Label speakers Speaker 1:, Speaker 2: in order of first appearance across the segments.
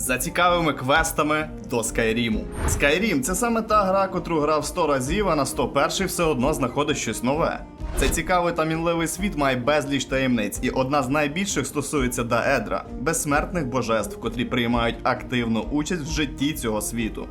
Speaker 1: За цікавими квестами до Скайріму. Скайрім це саме та гра, котру грав 100 разів, а на 101 все одно знаходить щось нове. Цей цікавий та мінливий світ має безліч таємниць, і одна з найбільших стосується Даедра, безсмертних божеств, котрі приймають активну участь в житті цього світу.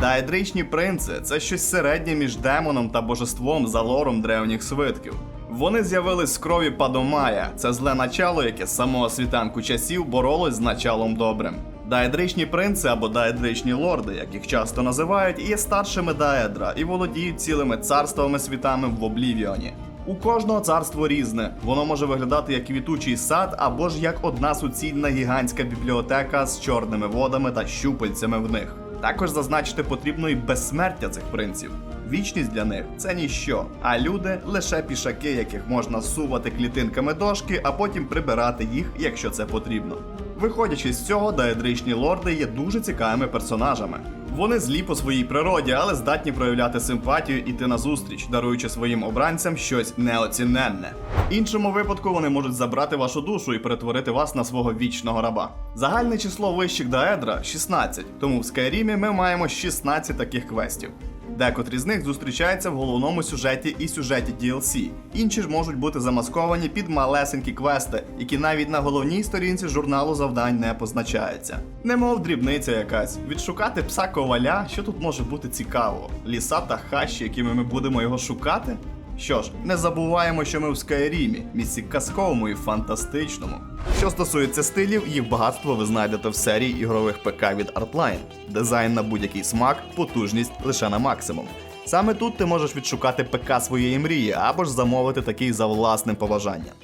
Speaker 1: Даедричні принци це щось середнє між демоном та божеством за лором древніх свитків. Вони з'явились з крові Падомая, це зле начало, яке з самого світанку часів боролось з началом добрим. Даедричні принци або даедричні лорди, як їх часто називають, є старшими Даедра і володіють цілими царствами світами в Облівіоні. У кожного царство різне. Воно може виглядати як квітучий сад або ж як одна суцільна гігантська бібліотека з чорними водами та щупальцями в них. Також зазначити потрібно і безсмертя цих принців. Вічність для них це ніщо, а люди лише пішаки, яких можна сувати клітинками дошки, а потім прибирати їх, якщо це потрібно. Виходячи з цього, даедричні лорди є дуже цікавими персонажами. Вони злі по своїй природі, але здатні проявляти симпатію і йти назустріч, даруючи своїм обранцям щось неоціненне. Іншому випадку вони можуть забрати вашу душу і перетворити вас на свого вічного раба. Загальне число вищих даедра 16, тому в Скайрімі ми маємо 16 таких квестів. Декотрі з них зустрічаються в головному сюжеті і сюжеті DLC. Інші ж можуть бути замасковані під малесенькі квести, які навіть на головній сторінці журналу завдань не позначаються. Немов дрібниця якась. Відшукати пса коваля, що тут може бути цікаво? Ліса та хащі, якими ми будемо його шукати? Що ж, не забуваємо, що ми в Скайрімі, місці казковому і фантастичному. Що стосується стилів, їх багатство ви знайдете в серії ігрових ПК від Artline. Дизайн на будь-який смак, потужність лише на максимум. Саме тут ти можеш відшукати ПК своєї мрії або ж замовити такий за власним побажанням.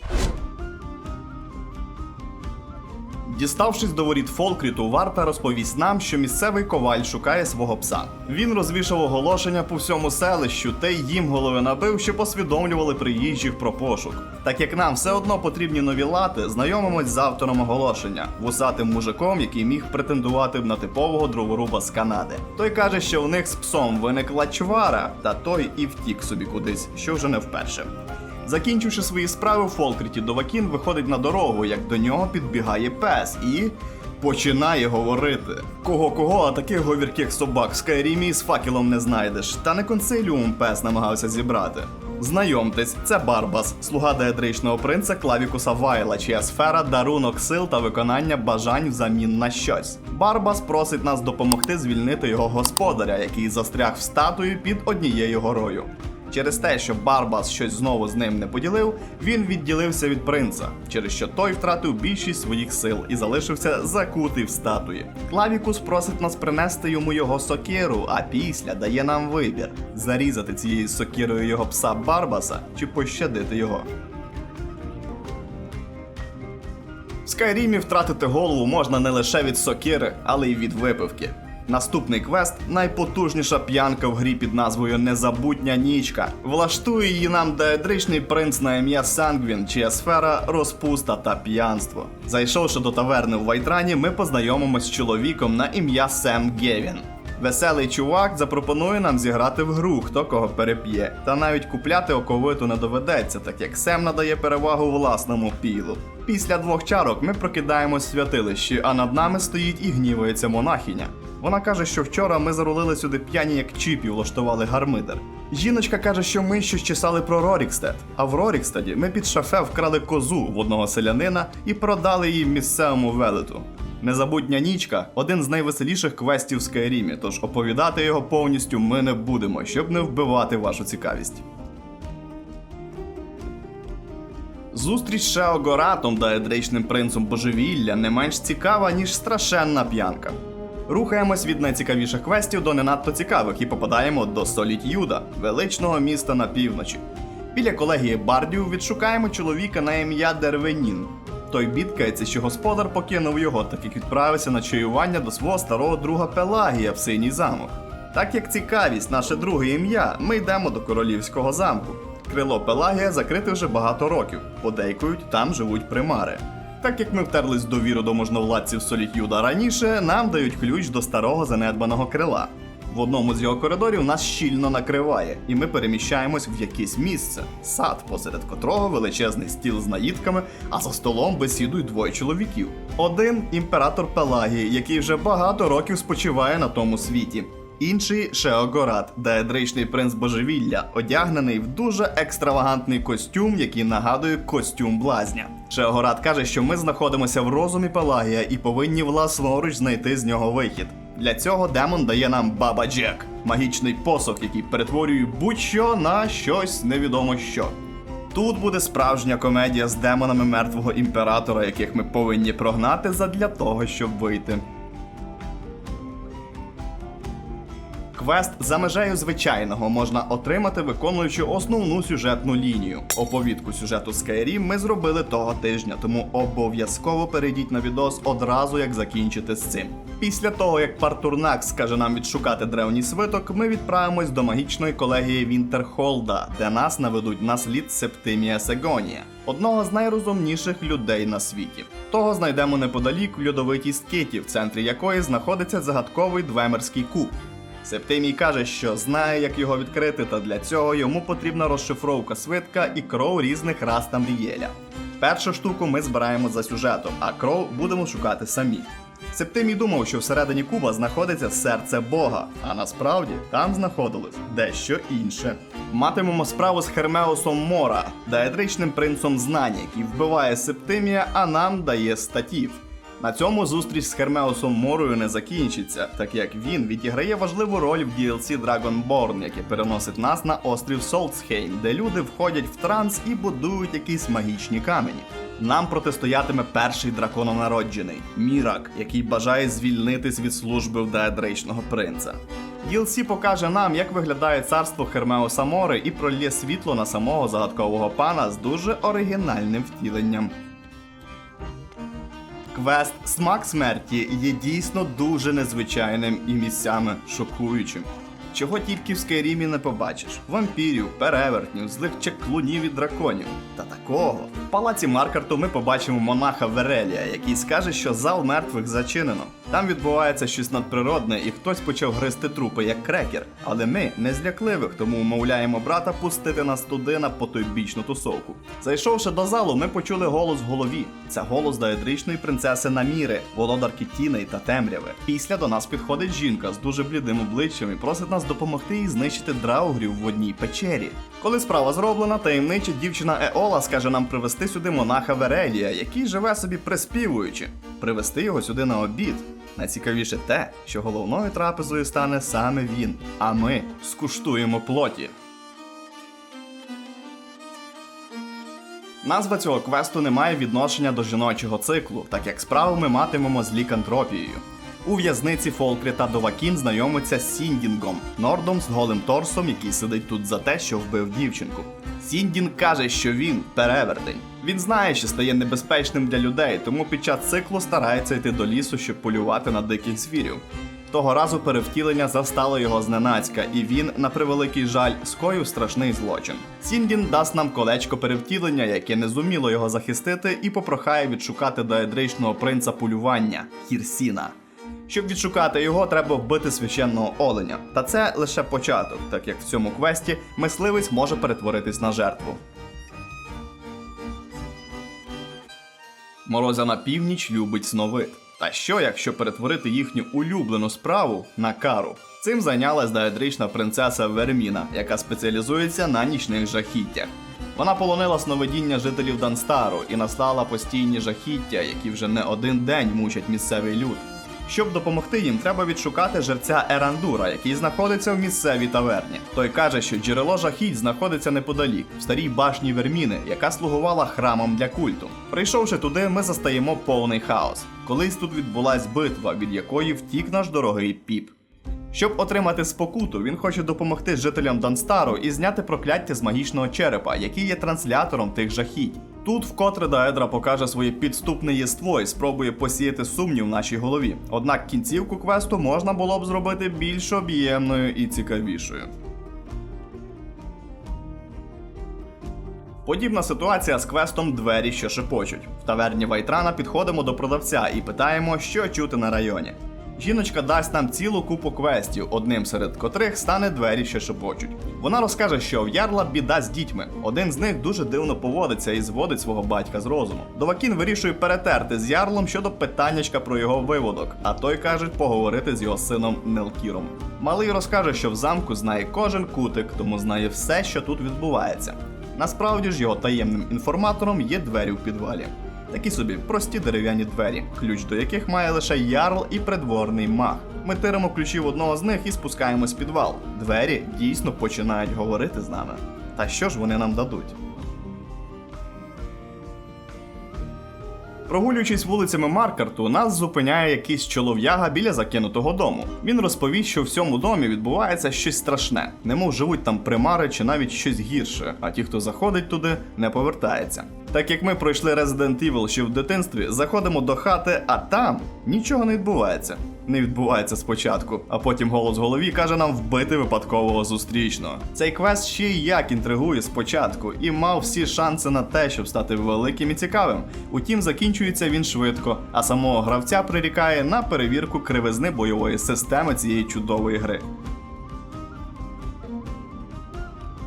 Speaker 1: Діставшись до воріт Фолкріту, варта розповість нам, що місцевий коваль шукає свого пса. Він розвішав оголошення по всьому селищу, та й їм голови набив, що посвідомлювали приїжджих про пошук. Так як нам все одно потрібні нові лати, знайомимось з автором оголошення, вусатим мужиком, який міг претендувати на типового дроворуба з Канади. Той каже, що у них з псом виникла чвара, та той і втік собі кудись, що вже не вперше. Закінчивши свої справи в Фолкріті, Довакін виходить на дорогу, як до нього підбігає пес і. Починає говорити. Кого кого, а таких говірких собак в Скайрімі з факелом не знайдеш. Та не консиліум пес намагався зібрати. Знайомтесь, це Барбас, слуга деедричного принца Клавікуса Вайла, чия сфера дарунок сил та виконання бажань взамін на щось. Барбас просить нас допомогти звільнити його господаря, який застряг в статуї під однією горою. Через те, що Барбас щось знову з ним не поділив, він відділився від принца, через що той втратив більшість своїх сил і залишився закутий в статуї. Клавікус просить нас принести йому його сокиру, а після дає нам вибір: зарізати цією сокирою його пса Барбаса чи пощадити його. В Скайрімі втратити голову можна не лише від сокири, але й від випивки. Наступний квест найпотужніша п'янка в грі під назвою Незабутня нічка. Влаштує її нам деедричний принц на ім'я Сангвін, чия сфера розпуста та п'янство. Зайшовши до таверни в Вайтрані, ми познайомимось з чоловіком на ім'я Сем Гевін. Веселий чувак запропонує нам зіграти в гру, хто кого переп'є. Та навіть купляти оковиту не доведеться, так як Сем надає перевагу власному пілу. Після двох чарок ми прокидаємось в святилищі, а над нами стоїть і гнівається монахиня. Вона каже, що вчора ми зарулили сюди п'яні як чіп і влаштували гармидер. Жіночка каже, що ми щось чесали про Рорікстед, а в Рорікстеді ми під шафе вкрали козу в одного селянина і продали її місцевому велету. Незабутня нічка один з найвеселіших квестів в Скайрімі, тож оповідати його повністю ми не будемо, щоб не вбивати вашу цікавість. Зустріч з Шеогоратом, даедричним принцем божевілля, не менш цікава, ніж страшенна п'янка. Рухаємось від найцікавіших квестів до не надто цікавих і попадаємо до Соліт Юда, величного міста на півночі. Біля колегії Бардів відшукаємо чоловіка на ім'я Дервенін. Той бідкається, що господар покинув його, так як відправився на чаювання до свого старого друга Пелагія в синій замок. Так як цікавість наше друге ім'я, ми йдемо до королівського замку. Крило Пелагія закрите вже багато років, подейкують, там живуть примари. Так як ми втерлись довіру до можновладців Солітюда раніше, нам дають ключ до старого занедбаного крила. В одному з його коридорів нас щільно накриває, і ми переміщаємось в якесь місце. Сад, посеред котрого величезний стіл з наїдками, а за столом бесідують двоє чоловіків. Один імператор Пелагії, який вже багато років спочиває на тому світі. Інший Шеогорат, деедричний принц божевілля, одягнений в дуже екстравагантний костюм, який нагадує костюм блазня. Шеогорат каже, що ми знаходимося в розумі Пелагія і повинні власноруч знайти з нього вихід. Для цього демон дає нам Баба Джек, магічний посох, який перетворює будь-що на щось невідомо що. Тут буде справжня комедія з демонами мертвого імператора, яких ми повинні прогнати задля того, щоб вийти. Квест за межею звичайного можна отримати, виконуючи основну сюжетну лінію. Оповідку сюжету Skyrim ми зробили того тижня, тому обов'язково перейдіть на відос одразу, як закінчите з цим. Після того, як Партурнак скаже нам відшукати древній свиток, ми відправимось до магічної колегії Вінтерхолда, де нас наведуть на слід Септимія Сегонія, одного з найрозумніших людей на світі. Того знайдемо неподалік в льодовитій скиті, в центрі якої знаходиться загадковий двемерський куб. Септимій каже, що знає, як його відкрити, та для цього йому потрібна розшифровка свитка і кров різних рас Тамрієля. Першу штуку ми збираємо за сюжетом, а кров будемо шукати самі. Септимій думав, що всередині куба знаходиться серце Бога, а насправді там знаходилось дещо інше. Матимемо справу з Хермеусом Мора, даедричним принцом знань, який вбиває Септимія, а нам дає статів. На цьому зустріч з Хермеусом Морою не закінчиться, так як він відіграє важливу роль в DLC Dragonborn, яке переносить нас на острів Солцхейм, де люди входять в транс і будують якісь магічні камені. Нам протистоятиме перший дракононароджений Мірак, який бажає звільнитись від служби в Деедричного принца. DLC покаже нам, як виглядає царство Хермеуса Мори і пролє світло на самого загадкового пана з дуже оригінальним втіленням. Квест Смак смерті є дійсно дуже незвичайним і місцями шокуючим. Чого тільки в Скайрімі не побачиш: вампірів, перевертнів, злих чеклунів і драконів. Та такого. В палаці Маркарту ми побачимо монаха Верелія, який скаже, що зал мертвих зачинено. Там відбувається щось надприродне, і хтось почав гризти трупи як крекер. Але ми не злякливих, тому умовляємо брата пустити нас туди на потойбічну тусовку. Зайшовши до залу, ми почули голос в голові. Це голос даедричної принцеси Наміри, володарки Тіней та темряви. Після до нас підходить жінка з дуже блідим обличчям і просить нас допомогти їй знищити драугрів в одній печері. Коли справа зроблена, таємнича дівчина Еола скаже нам привезти сюди монаха Верелія, який живе собі приспівуючи, привезти його сюди на обід. Найцікавіше те, що головною трапезою стане саме він, а ми скуштуємо плоті. Назва цього квесту не має відношення до жіночого циклу, так як справу ми матимемо з лікантропією. У в'язниці Фолкрі та Довакін знайомиться з Сіндінгом, нордом з голим торсом, який сидить тут за те, що вбив дівчинку. Сіндінг каже, що він перевертень. Він знає, що стає небезпечним для людей, тому під час циклу старається йти до лісу, щоб полювати на диких звірів. Того разу перевтілення застало його зненацька, і він, на превеликий жаль, скоїв страшний злочин. Сіндін дасть нам колечко перевтілення, яке не зуміло його захистити, і попрохає відшукати доедричного принца полювання Хірсіна. Щоб відшукати його, треба вбити священного оленя. Та це лише початок, так як в цьому квесті мисливець може перетворитись на жертву. Мороза на північ любить сновид. Та що, якщо перетворити їхню улюблену справу на кару? Цим зайнялась даедрична принцеса Верміна, яка спеціалізується на нічних жахіттях. Вона полонила сновидіння жителів Данстару і наслала постійні жахіття, які вже не один день мучать місцевий люд. Щоб допомогти їм, треба відшукати жерця Ерандура, який знаходиться в місцевій таверні. Той каже, що джерело жахіть знаходиться неподалік, в старій башні Верміни, яка слугувала храмом для культу. Прийшовши туди, ми застаємо повний хаос. Колись тут відбулась битва, від якої втік наш дорогий піп. Щоб отримати спокуту, він хоче допомогти жителям Данстару і зняти прокляття з магічного черепа, який є транслятором тих жахіть. Тут вкотре Даедра покаже своє підступне єство і спробує посіяти сумнів в нашій голові. Однак кінцівку квесту можна було б зробити більш об'ємною і цікавішою. Подібна ситуація з квестом Двері, що шепочуть. В таверні Вайтрана підходимо до продавця і питаємо, що чути на районі. Жіночка дасть нам цілу купу квестів, одним серед котрих стане двері, що шепочуть. Вона розкаже, що в Ярла біда з дітьми. Один з них дуже дивно поводиться і зводить свого батька з розуму. Довакін вирішує перетерти з Ярлом щодо питаннячка про його виводок, а той каже поговорити з його сином Нелкіром. Малий розкаже, що в замку знає кожен кутик, тому знає все, що тут відбувається. Насправді ж його таємним інформатором є двері в підвалі. Такі собі прості дерев'яні двері, ключ до яких має лише ярл і придворний маг. Ми тиримо ключі в одного з них і спускаємось в підвал. Двері дійсно починають говорити з нами. Та що ж вони нам дадуть? Прогулюючись вулицями Маркарту, нас зупиняє якийсь чолов'яга біля закинутого дому. Він розповість, що в цьому домі відбувається щось страшне, немов живуть там примари чи навіть щось гірше, а ті, хто заходить туди, не повертається. Так як ми пройшли Resident Evil ще в дитинстві, заходимо до хати, а там нічого не відбувається. Не відбувається спочатку, а потім голос в голові каже нам вбити випадкового зустрічного. Цей квест ще й як інтригує спочатку і мав всі шанси на те, щоб стати великим і цікавим. Утім, закінчується він швидко, а самого гравця прирікає на перевірку кривизни бойової системи цієї чудової гри.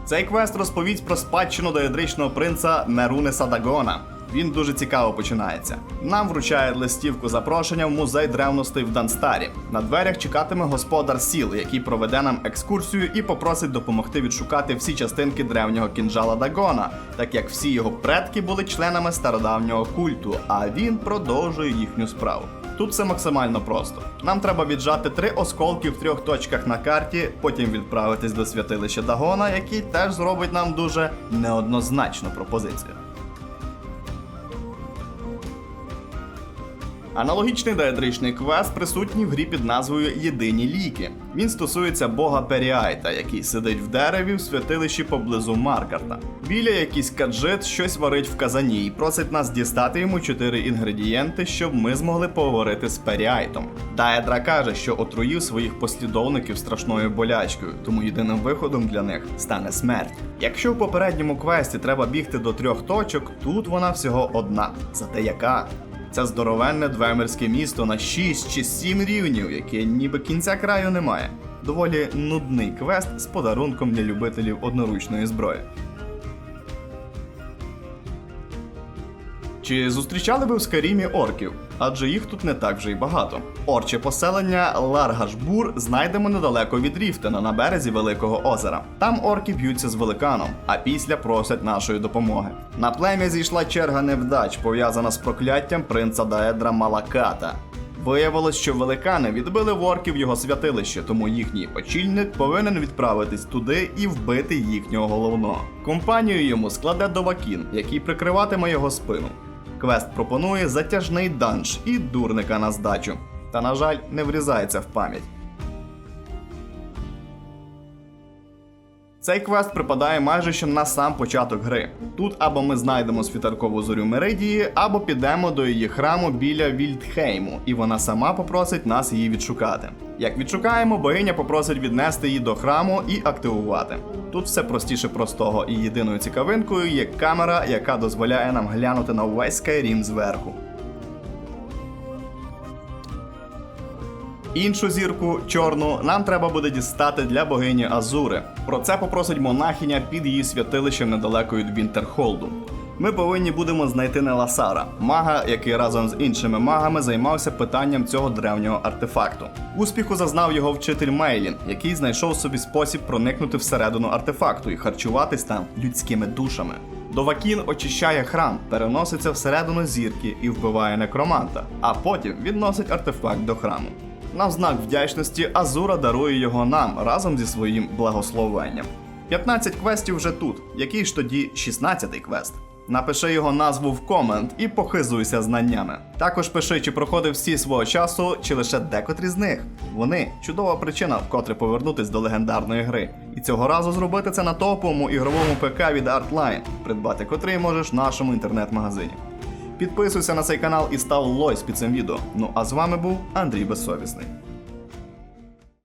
Speaker 1: Цей квест розповість про спадщину доядричного принца Неруниса Дагона. Він дуже цікаво починається. Нам вручають листівку запрошення в музей древностей в Данстарі. На дверях чекатиме господар сіл, який проведе нам екскурсію і попросить допомогти відшукати всі частинки древнього кінжала Дагона, так як всі його предки були членами стародавнього культу, а він продовжує їхню справу. Тут все максимально просто. Нам треба віджати три осколки в трьох точках на карті, потім відправитись до святилища Дагона, який теж зробить нам дуже неоднозначну пропозицію. Аналогічний диетричний квест присутній в грі під назвою Єдині ліки. Він стосується бога Періайта, який сидить в дереві в святилищі поблизу Маркарта. Біля якийсь каджит щось варить в казані і просить нас дістати йому чотири інгредієнти, щоб ми змогли поговорити з Періайтом. Даедра каже, що отруїв своїх послідовників страшною болячкою, тому єдиним виходом для них стане смерть. Якщо в попередньому квесті треба бігти до трьох точок, тут вона всього одна. Зате яка? Це здоровенне двемерське місто на 6 чи 7 рівнів, яке ніби кінця краю немає. Доволі нудний квест з подарунком для любителів одноручної зброї. Чи зустрічали ви в Скарімі орків? Адже їх тут не так вже й багато. Орче поселення Ларгашбур знайдемо недалеко від Ріфтена на березі Великого озера. Там орки б'ються з великаном, а після просять нашої допомоги. На плем'я зійшла черга невдач, пов'язана з прокляттям принца Даедра Малаката. Виявилось, що великани відбили в орків його святилище, тому їхній очільник повинен відправитись туди і вбити їхнього головного. Компанію йому складе Довакін, який прикриватиме його спину. Квест пропонує затяжний данж і дурника на здачу. Та, на жаль, не врізається в пам'ять. Цей квест припадає майже що на сам початок гри. Тут або ми знайдемо світаркову зорю Меридії, або підемо до її храму біля Вільдхейму, і вона сама попросить нас її відшукати. Як відшукаємо, богиня попросить віднести її до храму і активувати. Тут все простіше простого, і єдиною цікавинкою є камера, яка дозволяє нам глянути на увесь Skyrim зверху. Іншу зірку, чорну, нам треба буде дістати для богині Азури. Про це попросить монахиня під її святилищем недалеко від Вінтерхолду. Ми повинні будемо знайти Неласара, мага, який разом з іншими магами займався питанням цього древнього артефакту. Успіху зазнав його вчитель Мейлін, який знайшов собі спосіб проникнути всередину артефакту і харчуватись там людськими душами. Довакін очищає храм, переноситься всередину зірки і вбиває некроманта, а потім відносить артефакт до храму. На знак вдячності Азура дарує його нам разом зі своїм благословенням. 15 квестів вже тут. Який ж тоді 16-й квест? Напиши його назву в комент і похизуйся знаннями. Також пиши, чи проходив всі свого часу, чи лише декотрі з них. Вони чудова причина, вкотре повернутись до легендарної гри. І цього разу зробити це на топовому ігровому ПК від Artline, придбати котрий можеш в нашому інтернет-магазині. Підписуйся на цей канал і став лойс під цим відео. Ну а з вами був Андрій Безсовісний.